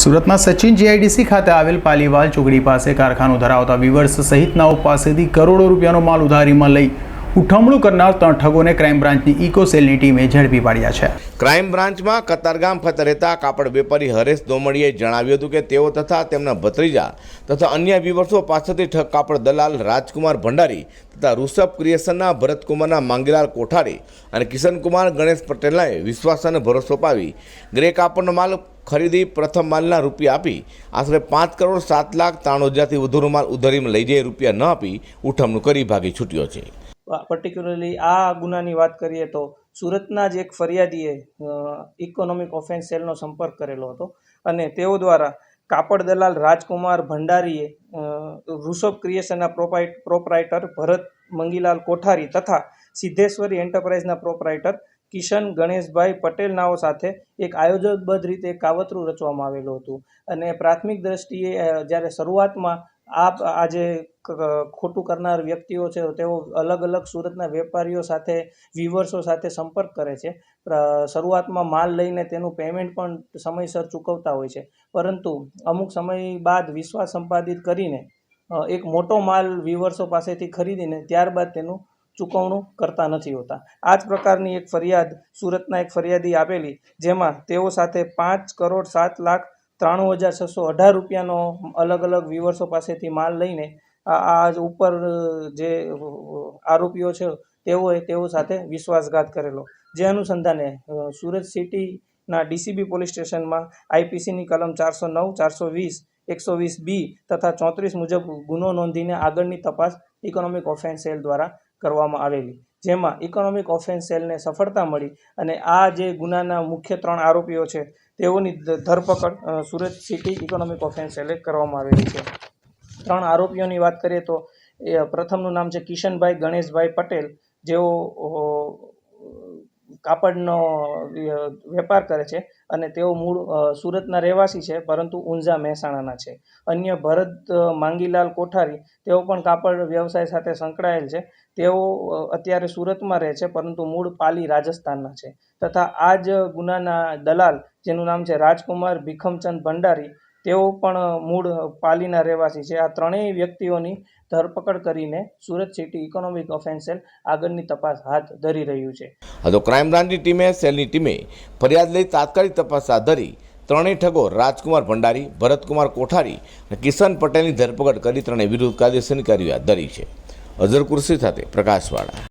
સુરતના સચિન જીઆઈડીસી ખાતે આવેલ પાલીવાલ ચોકડી પાસે કારખાનું ધરાવતા વિવર્સ સહિતનાઓ પાસેથી કરોડો રૂપિયાનો માલ ઉધારીમાં લઈ ઉઠમણું કરનાર ત્રણ ઠગોને ક્રાઇમ બ્રાન્ચની ઇકો સેલની ટીમે ઝડપી પાડ્યા છે. ક્રાઇમ બ્રાન્ચમાં કતારગામ ખાતે રહેતા કાપડ વેપારી હરેશ દોમડીએ જણાવ્યું હતું કે તેઓ તથા તેમના ભત્રીજા તથા અન્ય વિવર્સો પાસેથી ઠગ કાપડ દલાલ રાજકુમાર ભંડારી તથા ઋષભ ક્રિએશનના ભરતકુમારના માંગીલાલ કોઠારી અને કિશનકુમાર ગણેશ પટેલને વિશ્વાસ અને ભરોસો પાવી ગ્રે કાપડનો માલ ખરીદી પ્રથમ માલના રૂપિયા આપી, આશરે પાંચ કરોડ સાત લાખ ત્રાણું હજારથી વધુનો માલ ઉધારીમાં લઈ જઈ રૂપિયા ન આપી, ઉઠમણું કરી ભાગી છૂટ્યો છે. પર્ટિક્યુલરલી આ ગુનાની વાત કરીએ તો સુરતના જ એક ફરિયાદીએ ઇકોનોમિક ઓફેન્સ સેલનો સંપર્ક કરેલો હતો અને તેઓ દ્વારા કાપડ દલાલ રાજકુમાર ભંડારીએ ઋષભ ક્રિએશનના પ્રોપાઇટ, પ્રોપરાઇટર ભરત મંગીલાલ કોઠારી તથા સિદ્ધેશ્વરી એન્ટરપ્રાઇઝના પ્રોપરાઇટર કિશન ગણેશભાઈ પટેલનાઓ સાથે એક આયોજનબદ્ધ રીતે કાવતરું રચવામાં આવેલું હતું. અને પ્રાથમિક દ્રષ્ટિએ જ્યારે શરૂઆતમાં આ આ જે ખોટું કરનાર વ્યક્તિઓ છે, તેઓ અલગ અલગ સુરતના વેપારીઓ સાથે વિવર્સો સાથે સંપર્ક કરે છે. શરૂઆતમાં માલ લઈને તેનું પેમેન્ટ પણ સમયસર ચૂકવતા હોય છે. પરંતુ અમુક સમય બાદ વિશ્વાસ સંપાદિત કરીને એક મોટો માલ વિવર્સો પાસેથી ખરીદીને ત્યારબાદ તેનું ચૂકવણું કરતા નથી હોતા. આ જ પ્રકારની એક ફરિયાદ, સુરતના એક ફરિયાદી આપેલી, જેમાં તેઓ સાથે પાંચ કરોડ સાત લાખ ત્રાણું હજાર છસો અઢાર રૂપિયાનો અલગ અલગ વિવર્સો પાસેથી માલ લઈને આ ઉપર જે આરોપીઓ છે, તેઓએ તેઓ સાથે વિશ્વાસઘાત કરેલો. જે અનુસંધાને સુરત સિટીના ડીસીબી પોલીસ સ્ટેશનમાં આઈપીસીની કલમ ચારસો નવ, ચારસો વીસ, એકસો વીસ બી તથા ચોત્રીસ મુજબ ગુનો નોંધીને આગળની તપાસ ઇકોનોમિક ઓફેન્સ સેલ દ્વારા કરવામાં આવેલી. જેમાં ઇકોનોમિક ઓફેન્સ સેલને સફળતા મળી અને આ જે ગુનાના મુખ્ય ત્રણ આરોપીઓ છે, તેઓની ધરપકડ સુરત સિટી ઇકોનોમિક ઓફેન્સ સેલે કરવામાં આવેલી છે. ત્રણ આરોપીઓની વાત કરીએ તો પ્રથમનું નામ છે કિશનભાઈ ગણેશભાઈ પટેલ. જેઓ કાપડનો વેપાર કરે છે અને તેઓ મૂળ સુરતના રહેવાસી છે, પરંતુ ઊંઝા મહેસાણાના છે. અન્ય ભરત માંગીલાલ કોઠારી, તેઓ પણ કાપડ વ્યવસાય સાથે સંકળાયેલ છે. તેઓ અત્યારે સુરતમાં રહે છે, પરંતુ મૂળ પાલી રાજસ્થાનના છે. તથા આ જ ગુનાના દલાલ, જેનું નામ છે રાજકુમાર ભીખમચંદ ભંડારી તેઓ પણ મૂળ પાલીના રહેવાસી છે. આ ત્રણેય વ્યક્તિઓની ધરપકડ કરીને સુરત સિટી ઇકોનોમિક ઓફેન્સ આગળની તપાસ હાથ ધરી રહ્યું છે. તો ક્રાઇમ બ્રાન્ચની ટીમે, સેલની ટીમે ફરિયાદ લઈ તાત્કાલિક તપાસ હાથ ધરી ત્રણેય ઠગો રાજકુમાર ભંડારી, ભરતકુમાર કોઠારી અને કિશન પટેલની ધરપકડ કરી ત્રણેય વિરુદ્ધ કાયદેસરની કાર્યવાહી ધરી છે. અઝર કુર્સી સાથે પ્રકાશવાળા.